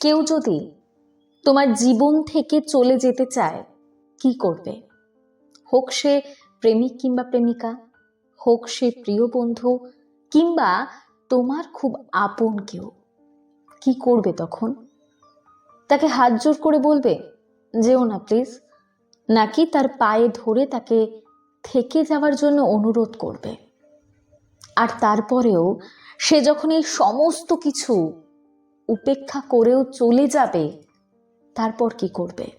কেউ যদি তোমার জীবন থেকে চলে যেতে চায়, কি করবে? হোক সে প্রেমিক কিংবা প্রেমিকা, হোক সে প্রিয় বন্ধু কিংবা তোমার খুব আপন কেউ, কি করবে তখন? তাকে হাত জোর করে বলবে, যেও না প্লিজ। নাকি তার পায়ে ধরে তাকে থেকে যাওয়ার জন্য অনুরোধ করবে। আর তারপরেও সে যখন এই সমস্ত কিছু উপেক্ষা করেও চলে যাবে, তারপর কি করবে?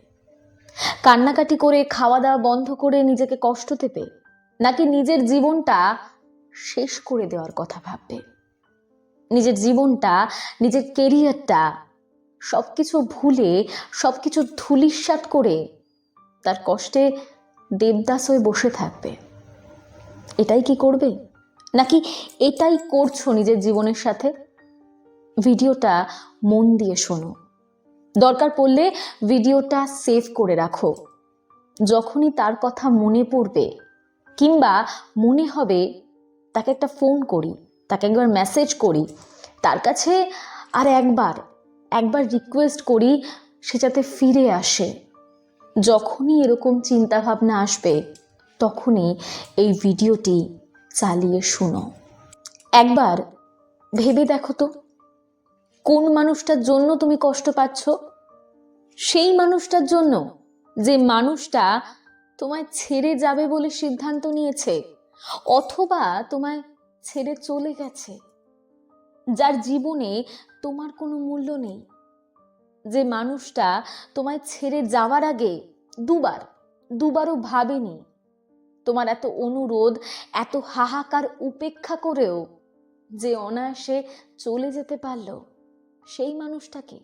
কান্নাকাটি করে খাওয়া দাওয়া বন্ধ করে নিজেকে কষ্ট দেবে, নাকি নিজের জীবনটা শেষ করে দেওয়ার কথা ভাববে? নিজের জীবনটা, নিজের কেরিয়ারটা সব কিছু ভুলে সব কিছু ধুলিস্বাত করে তার কষ্টে দেবদাস হয়ে বসে থাকবে। এটাই কি করবে? নাকি এটাই করছ নিজের জীবনের সাথে? ভিডিওটা মন দিয়ে শোনো। দরকার পড়লে ভিডিওটা সেভ করে রাখো। যখনই তার কথা মনে পড়বে, কিংবা মনে হবে তাকে একটা ফোন করি, তাকে একবার মেসেজ করি, তার কাছে আর একবার একবার রিকোয়েস্ট করি সে যাতে ফিরে আসে। যখনই এরকম চিন্তাভাবনা আসবে, তখনই এই ভিডিওটি চালিয়ে শুনো। একবার ভেবে দেখো তো। কোন মানুষটার জন্য তুমি কষ্ট পাচ্ছ? সেই মানুষটার জন্য যে মানুষটা তোমায় ছেড়ে যাবে বলে সিদ্ধান্ত নিয়েছে, অথবা তোমায় ছেড়ে চলে গেছে, যার জীবনে তোমার কোনো মূল্য নেই। যে মানুষটা তোমায় ছেড়ে যাওয়ার আগে দুবার, দুবারও ভাবেনি, তোমার এত অনুরোধ, এত হাহাকার উপেক্ষা করেও যে অনায়াসে চলে যেতে পারল। সেই মানুষটাকে।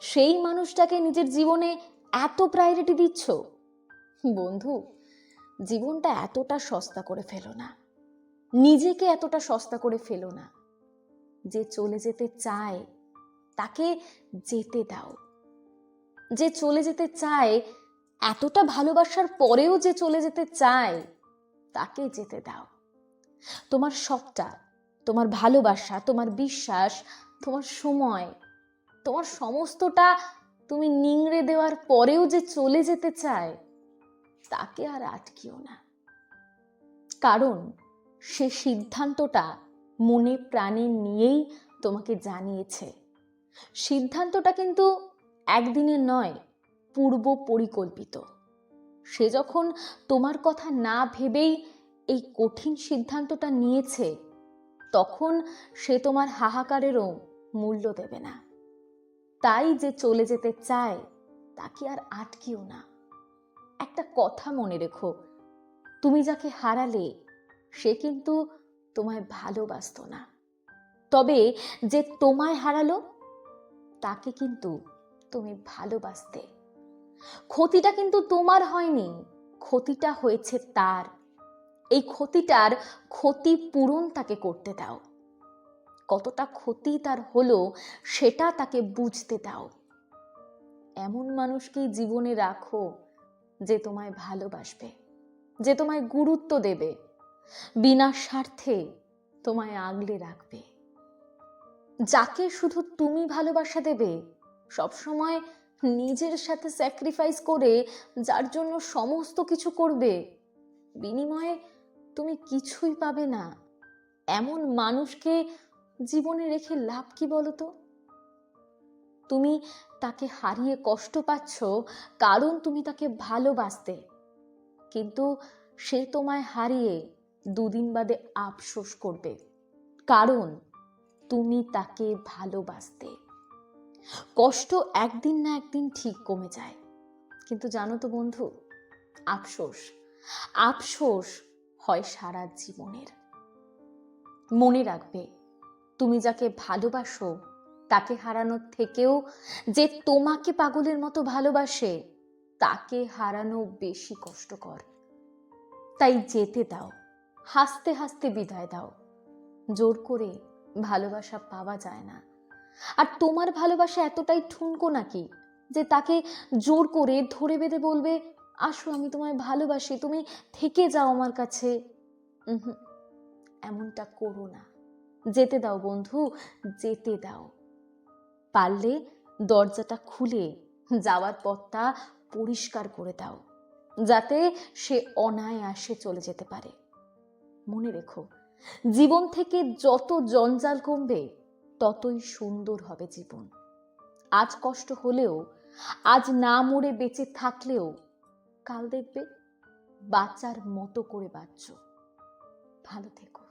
সেই মানুষটাকে নিজের জীবনে এত প্রায়োরিটি দিচ্ছ। বন্ধু, জীবনটা এতটা সস্তা করে ফেলো না। নিজেকে এতটা সস্তা করে ফেলো না। যে চলে যেতে চায়, তাকে যেতে দাও। যে চলে যেতে চায়, এতটা ভালোবাসার পরেও যে চলে যেতে চায়, তাকে যেতে দাও। তোমার সবটা তোমার ভালোবাসা, তোমার বিশ্বাস তোমার সময়, তোমার সমস্তটা তুমি নিংড়ে দেওয়ার পরেও যে চলে যেতে চায়, তাকে আর আটকিও না। কারণ সে সিদ্ধান্তটা মনে প্রাণে নিয়েই তোমাকে জানিয়েছে। সিদ্ধান্তটা কিন্তু একদিনের নয়, পূর্ব পরিকল্পিত। সে যখন তোমার কথা না ভেবেই এই কঠিন সিদ্ধান্তটা নিয়েছে, তখন সে তোমার হাহাকারেরও মূল্য দেবে না। তাই যে চলে যেতে চায় তাকে আর আটকিও না। একটা কথা মনে রেখো, তুমি যাকে হারালে, সে কিন্তু তোমায় ভালোবাসত না। তবে যে তোমায় হারালো, তাকে কিন্তু তুমি ভালোবাসতে। ক্ষতিটা কিন্তু তোমার হয়নি, ক্ষতিটা হয়েছে তার। এই ক্ষতিটার ক্ষতি পূরণ তাকে করতে দাও। কতটা ক্ষতি তার হলো, সেটা তাকে বুঝতে দাও। এমন মানুষকেই জীবনে রাখো যে তোমায় ভালোবাসবে, যে তোমায় গুরুত্ব দেবে, বিনা স্বার্থে তোমায় আগলে রাখবে। যাকে শুধু তুমি ভালোবাসা দেবে, সবসময় নিজের সাথে স্যাক্রিফাইস করে যার জন্য সমস্ত কিছু করবে, বিনিময়ে তুমি কিছুই পাবে না। এমন মানুষকে জীবনে রেখে লাভ কি বলো তো তুমি তাকে হারিয়ে কষ্ট পাচ্ছ, কারণ তুমি তাকে ভালোবাসতে। কিন্তু সে তোমায় হারিয়ে দুদিন বাদে আফসোস করবে, কারণ তুমি তাকে ভালোবাসতে। কষ্ট একদিন না একদিন ঠিক কমে যায়। কিন্তু জানো তো বন্ধু, আফসোস আফসোস হয় সারা জীবনের। মনে রাখবে তুমি যাকে ভালোবাসো, তাকে হারানোর থেকেও যে তোমাকে পাগলের মতো ভালোবাসে, তাকে হারানো বেশি কষ্টকর। তাই যেতে দাও, হাসতে হাসতে বিদায় দাও। জোর করে ভালোবাসা পাওয়া যায় না। আর তোমার ভালোবাসা এতটাই ঠুনকো নাকি যে তাকে জোর করে ধরে বেঁধে বলবে, আসো আমি তোমায় ভালোবাসি, তুমি থেকে যাও আমার কাছে। এমনটা করো না। যেতে দাও বন্ধু, যেতে দাও। পারলে দরজাটা খুলে যাওয়ার পথটা পরিষ্কার করে দাও, যাতে সে অনায়াসে চলে যেতে পারে। মনে রেখো, জীবন থেকে যত জঞ্জাল কমবে, ততই সুন্দর হবে জীবন। আজ কষ্ট হলেও, আজ না মরে বেঁচে থাকলেও, কাল দেখবে বাঁচার মতো করে বাঁচছ। ভালো থেকো।